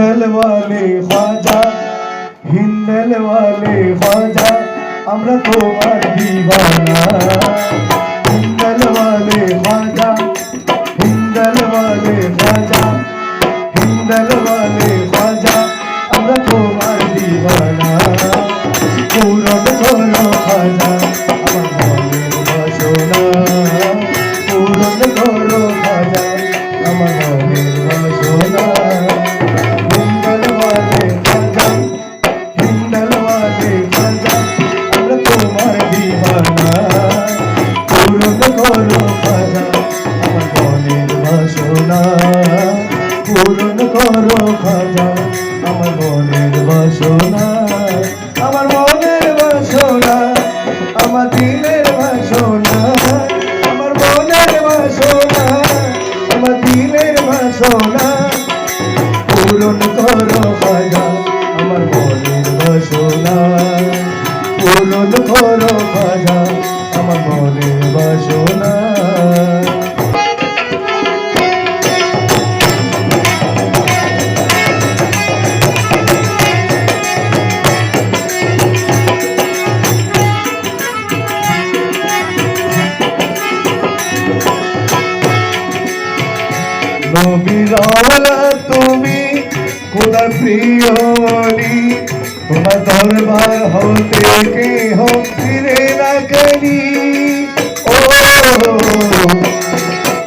হিন্দল ওয়ালে খাজা হিন্দল ওয়ালে খাজা আমরা তোমার দিবানা করো খাজা, আমার মনের বাসনা, আমার মনের বাসনা, আমার দিলের বাসনা, আমার মনের বাসনা, আমার দিলের বাসনা। পূরণ করো খাজা, আমার মনের বাসনা। পূরণ করো খাজা, আমার মনের বাসনা। নবীরাওয়ালা তুমি খোদার প্রিয় অলি তোমার দরবার হতে কেহ ফিরে না করি ও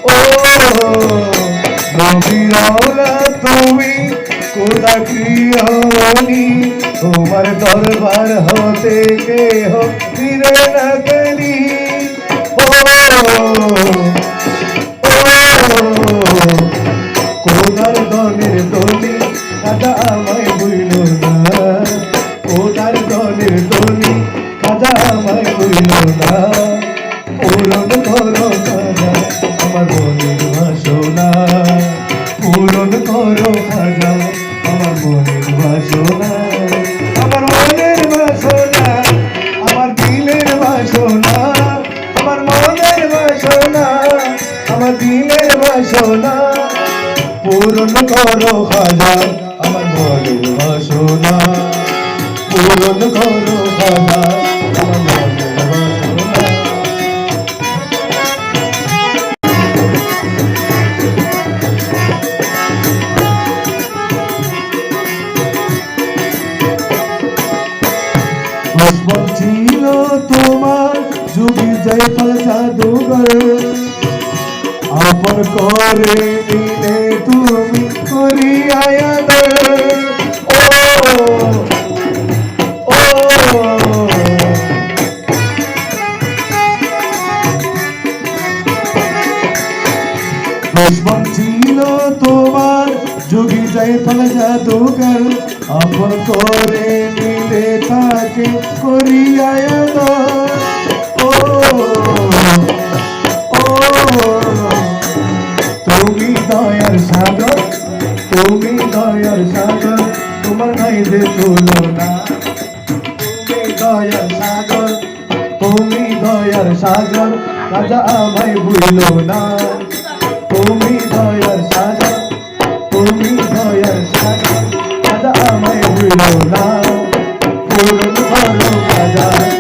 ও তুমি খোদার প্রিয় অলি তোমার দরবার হতে কেহ ফিরে না করি ও আমার মনের বাসনা পূরণ করো খাজা আমার মনের বাসনা আমার মনের বাসনা আমার দিলের বাসনা আমার মনের বাসনা আমার দিলের বাসনা পূরণ করো খাজা আমার মনের বাসনা পূরণ করো খাজা ছিল তোমার যুগি জয় ফল জাদুঘর। আপন করে নিলে তুমি করিয়া ও ও দুশ্মন ছিল তোমার যোগী জয় ফল জাদুকর আপন করে নিলে তাকে করিয়া ও ও, তুমি দয়ার সাগর তুমি দয়ার সাগর তোমার নাই যে তুলনা। তুমি দয়ার সাগর তুমি দয়ার সাগর রাজা আমায় ভুল না। তুমি দয়ার সাগর তুমি দয়ার সাগর আমায় ভুল না। পূরণ ভালো রাজা